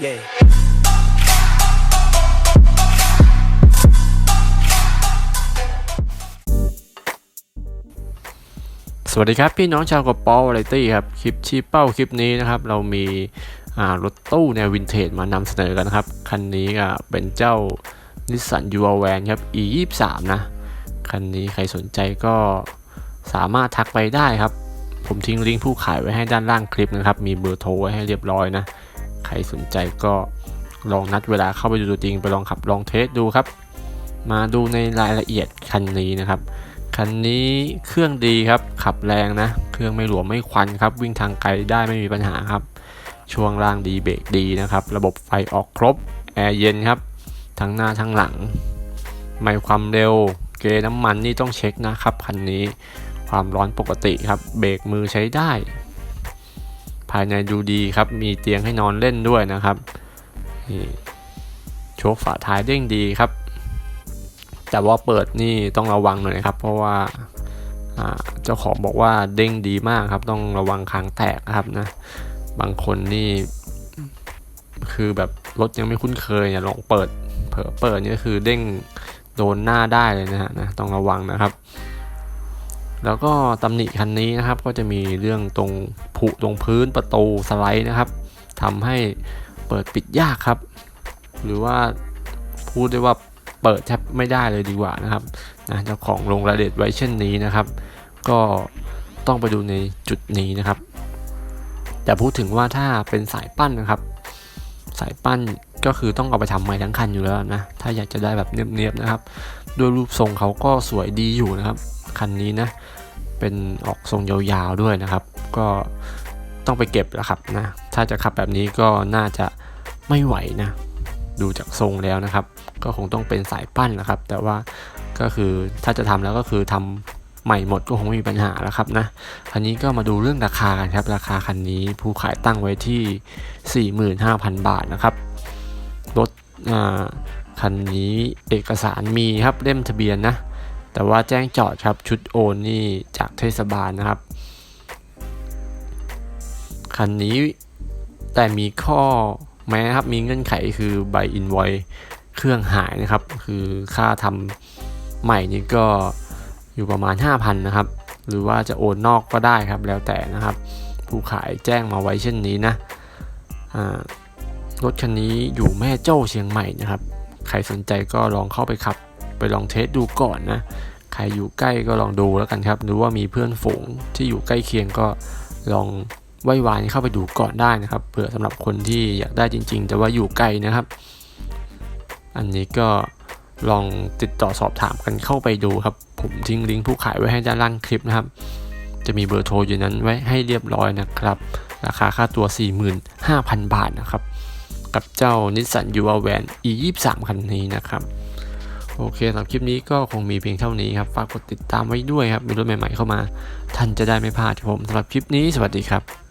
Yeah. สวัสดีครับ พี่น้องชาวกระป๋อวาไรตี้ครับ คลิปชี้เป้าคลิปนี้นะครับ เรามีรถตู้แนววินเทจมานำเสนอกันครับ คันนี้ก็เป็นเจ้านิสสันยูอแวนครับ e 2 3นะ คันนี้ใครสนใจก็สามารถทักไปได้ครับ ผมทิ้งลิงก์ผู้ขายไว้ให้ด้านล่างคลิปนะครับ มีเบอร์โทรไว้ให้เรียบร้อยนะ ใครสนใจก็ลองนัดเวลาเข้าไปดูจริงไปลองขับลองเทสดูครับ มาดูในรายละเอียดคันนี้นะครับคันนี้เครื่องดีครับขับแรงนะ เครื่องไม่หลวมไม่ควันครับ วิ่งทางไกลได้ไม่มีปัญหาครับ ช่วงล่างดีเบรกดีนะครับ ระบบไฟออกครบแอร์เย็นครับทั้งหน้าทั้งหลัง ไม่ความเร็ว เกยร์น้ำมันนี่ต้องเช็คนะครับคันนี้ความร้อนปกติครับ เบรกมือใช้ได้ ภายในดูดีครับ มีเตียงให้นอนเล่นด้วยนะครับนี่โชคฝาท้ายเด้งดีครับ แต่ว่าเปิดนี่ต้องระวังหน่อยนะครับ เพราะว่าเจ้าของบอกว่าเด้งดีมากครับ ต้องระวังคางแตกนะครับนะ บางคนนี่คือแบบรถยังไม่คุ้นเคยเนี่ยลองเปิด เผลอเปิดนี่คือเด้งโดนหน้าได้เลยนะฮะนะต้องระวังนะครับ แล้วก็ตำหนิคันนี้นะครับก็จะมีเรื่องตรงผุตรงพื้นประตูสไลด์นะครับทำให้เปิดปิดยากครับ หรือว่าพูดได้ว่าเปิดแทบไม่ได้เลยดีกว่านะครับนะเจ้าของลงรายละเอียดไว้เช่นนี้นะครับ ก็ต้องไปดูในจุดนี้นะครับ แต่พูดถึงว่าถ้าเป็นสายปั้นนะครับ สายปั้นก็คือต้องเอาไปทำใหม่ทั้งคันอยู่แล้วนะ ถ้าอยากจะได้แบบเนียบๆนะครับ ด้วยรูปทรงเขาก็สวยดีอยู่นะครับ คันนี้นะเป็นออกทรงยาวๆด้วยนะครับ ก็ต้องไปเก็บแล้วครับนะถ้าจะขับแบบนี้ก็น่าจะไม่ไหวนะดูจากทรงแล้วนะครับ ก็คงต้องเป็นสายปั้นนะครับ แต่ว่าก็คือถ้าจะทำแล้วก็คือทำใหม่หมดก็คงไม่มีปัญหาแล้วครับนะคันนี้ก็มาดูเรื่องราคากันครับ ราคาคันนี้ผู้ขายตั้งไว้ที่ 45,000 บาทนะครับ รถคันนี้เอกสารมีครับเล่มทะเบียนนะ แต่ว่าแจ้งจอดครับชุดโอนนี่จากเทศบาลนะครับ คันนี้แต่มีข้อแม้ครับมีเงื่อนไขคือใบอินไวเครื่องหายนะครับ คือค่าทำใหม่นี่ก็อยู่ประมาณ 5,000 นะครับ หรือว่าจะโอนนอกก็ได้ครับแล้วแต่นะครับ ผู้ขายแจ้งมาไว้เช่นนี้นะรถคันนี้อยู่แม่โจ้เชียงใหม่นะครับ ใครสนใจก็ลองเข้าไปขับ ไปลองเทสดูก่อนนะ ใครอยู่ใกล้ก็ลองดูแล้วกันครับหรือว่ามีเพื่อนฝูงที่อยู่ใกล้เคียงก็ลองไหว้วานเข้าไปดูก่อนได้นะครับเผื่อสำหรับคนที่อยากได้จริง ๆ แต่ว่าอยู่ไกลนะครับ อันนี้ก็ลองติดต่อสอบถามกันเข้าไปดูครับ ผมทิ้งลิงก์ผู้ขายไว้ให้ด้านล่างคลิปนะครับ จะมีเบอร์โทรอยู่นั้นไว้ให้เรียบร้อยนะครับ ราคาค่าตัว 45,000 บาทนะครับ กับเจ้านิสสันยูว v แวน e 2 3 คันนี้นะครับ โอเคสำหรับคลิปนี้ก็คงมีเพียงเท่านี้ครับฝากกดติดตามไว้ด้วยครับมีรถใหม่ๆเข้ามา ท่านจะได้ไม่พลาดผมสำหรับคลิปนี้สวัสดีครับ